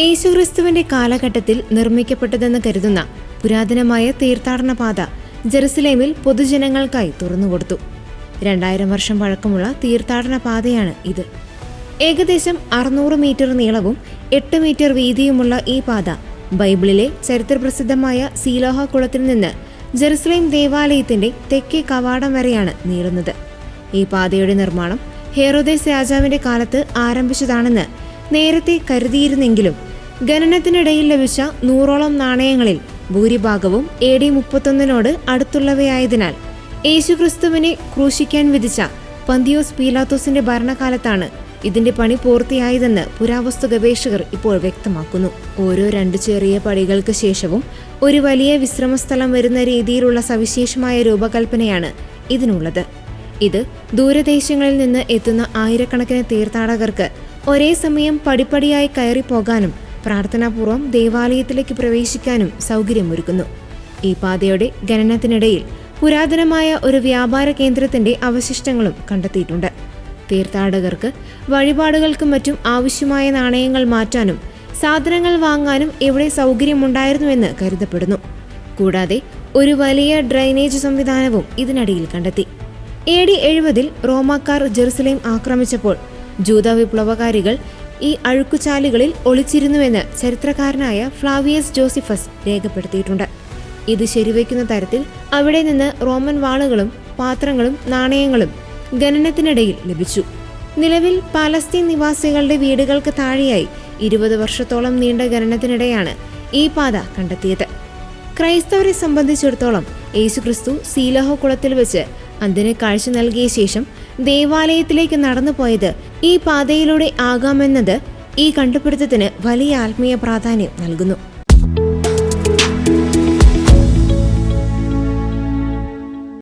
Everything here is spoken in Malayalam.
യേശുക്രിസ്തുവിന്റെ കാലഘട്ടത്തിൽ നിർമ്മിക്കപ്പെട്ടതെന്ന് കരുതുന്ന പുരാതനമായ തീർത്ഥാടന പാത ജെറുസലേമിൽ പൊതുജനങ്ങൾക്കായി തുറന്നുകൊടുത്തു. രണ്ടായിരം വർഷം പഴക്കമുള്ള തീർത്ഥാടന പാതയാണ് ഇത്. ഏകദേശം അറുന്നൂറ് മീറ്റർ നീളവും എട്ട് മീറ്റർ വീതിയുമുള്ള ഈ പാത ബൈബിളിലെ ചരിത്രപ്രസിദ്ധമായ സീലോഹ കുളത്തിൽ നിന്ന് ജെറുസലേം ദേവാലയത്തിന്റെ തെക്കേ കവാടം വരെയാണ് നീളുന്നത്. ഈ പാതയുടെ നിർമ്മാണം ഹെറോദേസ് രാജാവിന്റെ കാലത്ത് ആരംഭിച്ചതാണെന്ന് നേരത്തെ കരുതിയിരുന്നെങ്കിലും ഖനനത്തിനിടയിൽ ലഭിച്ച നൂറോളം നാണയങ്ങളിൽ ഭൂരിഭാഗവും എ ഡി മുപ്പത്തൊന്നിനോട് അടുത്തുള്ളവയായതിനാൽ യേശുക്രിസ്തുവിനെ ക്രൂശിക്കാൻ വിധിച്ച പന്തിയോസ് പീലാത്തോസിന്റെ ഭരണകാലത്താണ് ഇതിന്റെ പണി പൂർത്തിയായതെന്ന് പുരാവസ്തു ഗവേഷകർ ഇപ്പോൾ വ്യക്തമാക്കുന്നു. ഓരോ രണ്ട് ചെറിയ പടികൾക്ക് ശേഷവും ഒരു വലിയ വിശ്രമസ്ഥലം വരുന്ന രീതിയിലുള്ള സവിശേഷമായ രൂപകൽപ്പനയാണ് ഇതിനുള്ളത്. ഇത് ദൂരദേശങ്ങളിൽ നിന്ന് എത്തുന്ന ആയിരക്കണക്കിന് തീർത്ഥാടകർക്ക് ഒരേ സമയം പടിപ്പടിയായി കയറി പോകാനും പ്രാർത്ഥനാപൂർവം ദേവാലയത്തിലേക്ക് പ്രവേശിക്കാനും സൗകര്യമൊരുക്കുന്നു. ഈ പാതയുടെ ഖനനത്തിനിടയിൽ പുരാതനമായ ഒരു വ്യാപാര കേന്ദ്രത്തിന്റെ അവശിഷ്ടങ്ങളും കണ്ടെത്തിയിട്ടുണ്ട്. തീർത്ഥാടകർക്ക് വഴിപാടുകൾക്കും മറ്റും ആവശ്യമായ നാണയങ്ങൾ മാറ്റാനും സാധനങ്ങൾ വാങ്ങാനും ഇവിടെ സൗകര്യമുണ്ടായിരുന്നുവെന്ന് കരുതപ്പെടുന്നു. കൂടാതെ ഒരു വലിയ ഡ്രൈനേജ് സംവിധാനവും ഇതിനടിയിൽ കണ്ടെത്തി. എ ഡി എഴുപതിൽ റോമാക്കാർ ജെറുസലേം ആക്രമിച്ചപ്പോൾ ജൂത വിപ്ലവകാരികൾ ഈ അഴുക്കുചാലുകളിൽ ഒളിച്ചിരുന്നുവെന്ന് ചരിത്രകാരനായ ഫ്ലാവിയസ് ജോസിഫസ് രേഖപ്പെടുത്തിയിട്ടുണ്ട്. ഇത് ശരിവയ്ക്കുന്ന തരത്തിൽ അവിടെ നിന്ന് റോമൻ വാളുകളും പാത്രങ്ങളും നാണയങ്ങളും ഖനനത്തിനിടയിൽ ലഭിച്ചു. നിലവിൽ പാലസ്തീൻ നിവാസികളുടെ വീടുകൾക്ക് താഴെയായി ഇരുപത് വർഷത്തോളം നീണ്ട ഖനനത്തിനിടെയാണ് ഈ പാത കണ്ടെത്തിയത്. ക്രൈസ്തവരെ സംബന്ധിച്ചിടത്തോളം യേശുക്രിസ്തു സീലഹോ കുളത്തിൽ വെച്ച് അതിന് കാഴ്ച നൽകിയ ശേഷം ദേവാലയത്തിലേക്ക് നടന്നു പോയത് ഈ പാതയിലൂടെ ആകാമെന്നത് ഈ കണ്ടുപിടുത്തത്തിന് വലിയ ആത്മീയ പ്രാധാന്യം നൽകുന്നു.